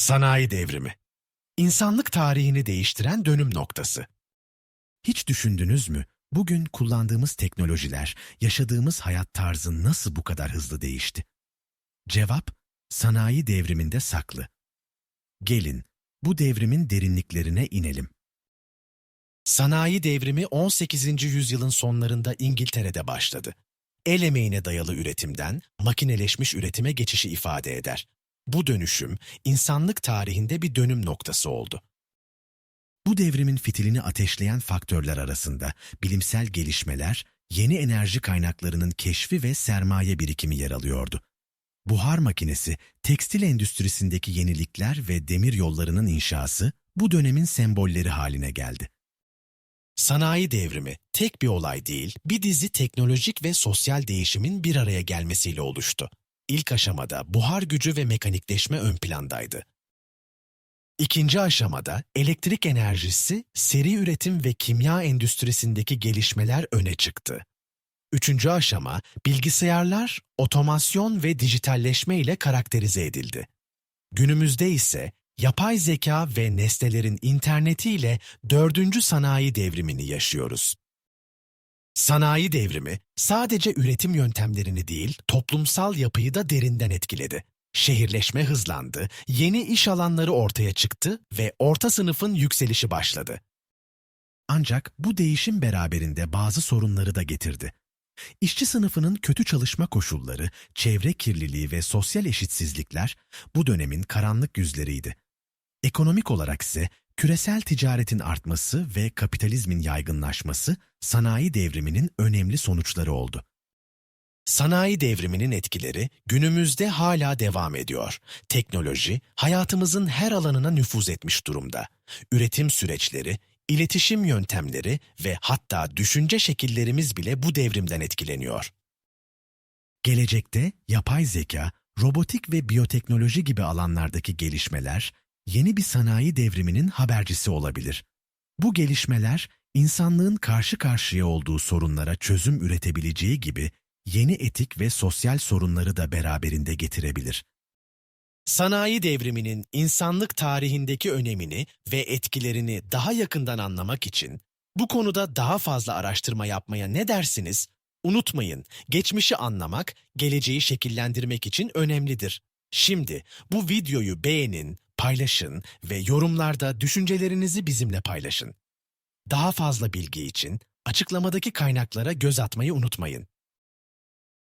Sanayi devrimi. İnsanlık tarihini değiştiren dönüm noktası. Hiç düşündünüz mü? Bugün kullandığımız teknolojiler, yaşadığımız hayat tarzı nasıl bu kadar hızlı değişti? Cevap, sanayi devriminde saklı. Gelin, bu devrimin derinliklerine inelim. Sanayi devrimi 18. yüzyılın sonlarında İngiltere'de başladı. El emeğine dayalı üretimden makineleşmiş üretime geçişi ifade eder. Bu dönüşüm insanlık tarihinde bir dönüm noktası oldu. Bu devrimin fitilini ateşleyen faktörler arasında bilimsel gelişmeler, yeni enerji kaynaklarının keşfi ve sermaye birikimi yer alıyordu. Buhar makinesi, tekstil endüstrisindeki yenilikler ve demir yollarının inşası bu dönemin sembolleri haline geldi. Sanayi devrimi tek bir olay değil, bir dizi teknolojik ve sosyal değişimin bir araya gelmesiyle oluştu. İlk aşamada buhar gücü ve mekanikleşme ön plandaydı. İkinci aşamada elektrik enerjisi, seri üretim ve kimya endüstrisindeki gelişmeler öne çıktı. Üçüncü aşama bilgisayarlar, otomasyon ve dijitalleşme ile karakterize edildi. Günümüzde ise yapay zeka ve nesnelerin internetiyle dördüncü sanayi devrimini yaşıyoruz. Sanayi devrimi sadece üretim yöntemlerini değil, toplumsal yapıyı da derinden etkiledi. Şehirleşme hızlandı, yeni iş alanları ortaya çıktı ve orta sınıfın yükselişi başladı. Ancak bu değişim beraberinde bazı sorunları da getirdi. İşçi sınıfının kötü çalışma koşulları, çevre kirliliği ve sosyal eşitsizlikler bu dönemin karanlık yüzleriydi. Ekonomik olarak ise küresel ticaretin artması ve kapitalizmin yaygınlaşması sanayi devriminin önemli sonuçları oldu. Sanayi devriminin etkileri günümüzde hala devam ediyor. Teknoloji hayatımızın her alanına nüfuz etmiş durumda. Üretim süreçleri, iletişim yöntemleri ve hatta düşünce şekillerimiz bile bu devrimden etkileniyor. Gelecekte yapay zeka, robotik ve biyoteknoloji gibi alanlardaki gelişmeler yeni bir sanayi devriminin habercisi olabilir. Bu gelişmeler insanlığın karşı karşıya olduğu sorunlara çözüm üretebileceği gibi yeni etik ve sosyal sorunları da beraberinde getirebilir. Sanayi devriminin insanlık tarihindeki önemini ve etkilerini daha yakından anlamak için bu konuda daha fazla araştırma yapmaya ne dersiniz? Unutmayın, geçmişi anlamak, geleceği şekillendirmek için önemlidir. Şimdi bu videoyu beğenin, paylaşın ve yorumlarda düşüncelerinizi bizimle paylaşın. Daha fazla bilgi için açıklamadaki kaynaklara göz atmayı unutmayın.